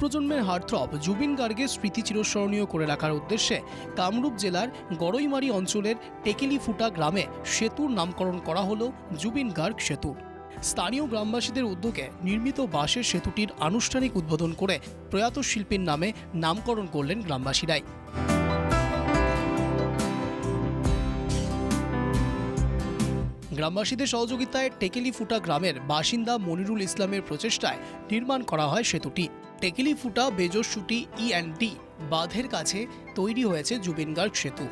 প্রজন্মের হার্টথ্রব, জুবিন গার্গের স্মৃতি চিরস্মরণীয় করে রাখার উদ্দেশ্যে কামরূপ জেলার গড়ইমারি অঞ্চলের টেকেলিফুটা গ্রামে সেতুর নামকরণ করা হল জুবিন গার্গ সেতু। স্থানীয় গ্রামবাসীদের উদ্যোগে নির্মিত বাঁশের সেতুটির আনুষ্ঠানিক উদ্বোধন করে প্রয়াত শিল্পীর নামে নামকরণ করলেন গ্রামবাসীরাই। গ্রামবাসীদের সহযোগিতায় টেকেলিফুটা গ্রামের বাসিন্দা মনিরুল ইসলামের প্রচেষ্টায় নির্মাণ করা হয় সেতুটি। টেকেলিফুটা বেজরশুটি ই অ্যান্ড ডি বাঁধের কাছে তৈরি হয়েছে জুবিন গার্গ সেতু।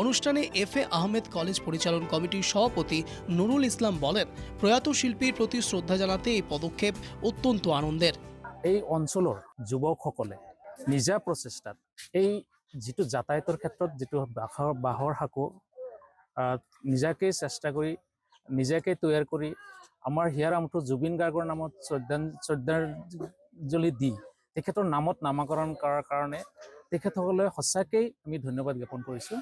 অনুষ্ঠানে এফ এ আহমেদ কলেজ পরিচালন কমিটির সভাপতি নুরুল ইসলাম বলেন প্ৰয়াত শিল্পীৰ প্ৰতি শ্ৰদ্ধা জানাতে এই পদক্ষেপ অত্যন্ত আনন্দের। এই অঞ্চলৰ যুৱকসকলে নিজা প্ৰচেষ্টাত এই যিটো যাতায়াতৰ ক্ষেত্ৰত যিটো বাঁহৰ বাঁহৰ সাঁকো চেষ্টা কৰি নিজাকে তৈয়াৰ কৰি, আমাৰ হিয়াৰ আমঠু জুবিন গাৰ্গৰ নামত শ্ৰদ্ধান শ্ৰদ্ধাঞ্জলি দি তেখেতৰ নামত নামাকৰণ কৰাৰ কাৰণে তেখেতসকলে সঁচাকেই আমি ধন্যবাদ জ্ঞাপন কৰিছোঁ।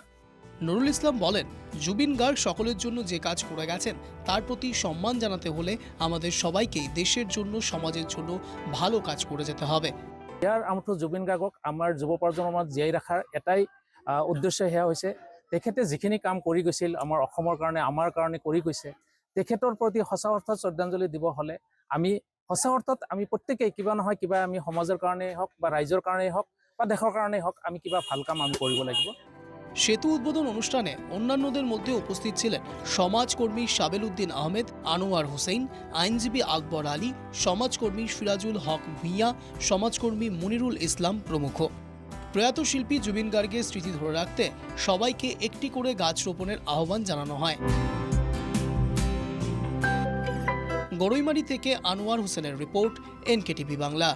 নুরুল ইসলাম বলেন জুবিন গার্গ সকলের জন্য যে কাজ করে গেছেন তার প্রতি সম্মান জানাতে হলে আমাদের সবাইকেই দেশের জন্য সমাজের জন্য ভালো কাজ করে যেতে হবে। ইয়াৰ আমঠু জুবিন গাৰ্গক আমাৰ যুৱ প্ৰজন্মত জীয়াই ৰখাৰ এটাই উদ্দেশ্য সেয়া হৈছে তেখেতে যিখিনি কাম কৰি গৈছিল আমাৰ অসমৰ কাৰণে আমাৰ কাৰণে কৰি গৈছে তেখেতৰ প্ৰতি সঁচা অৰ্থত শ্ৰদ্ধাঞ্জলি দিব হ'লে আমি সঁচা অৰ্থত আমি প্ৰত্যেকেই কিবা নহয় কিবা আমি সমাজৰ কাৰণেই হওক বা ৰাইজৰ কাৰণেই হওক বা দেশৰ কাৰণেই হওক আমি কিবা ভালো কাম আমি কৰিব লাগিব। সেতু উদ্বোধন অনুষ্ঠানে অন্যান্যদের মধ্যে উপস্থিত ছিলেন সমাজকর্মী সাবেল উদ্দিন আহমেদ, আনোয়ার হোসেন, আইনজীবী আকবর আলী, সমাজকর্মী সিরাজুল হক ভূঁইয়া, সমাজকর্মী মনিরুল ইসলাম প্রমুখ। প্রয়াত শিল্পী জুবিন গার্গের স্মৃতি ধরে রাখতে সবাইকে একটি করে গাছ রোপণের আহ্বান জানানো হয়। গড়ইমারি থেকে আনোয়ার হোসেনের রিপোর্ট এনকেটিভি বাংলা।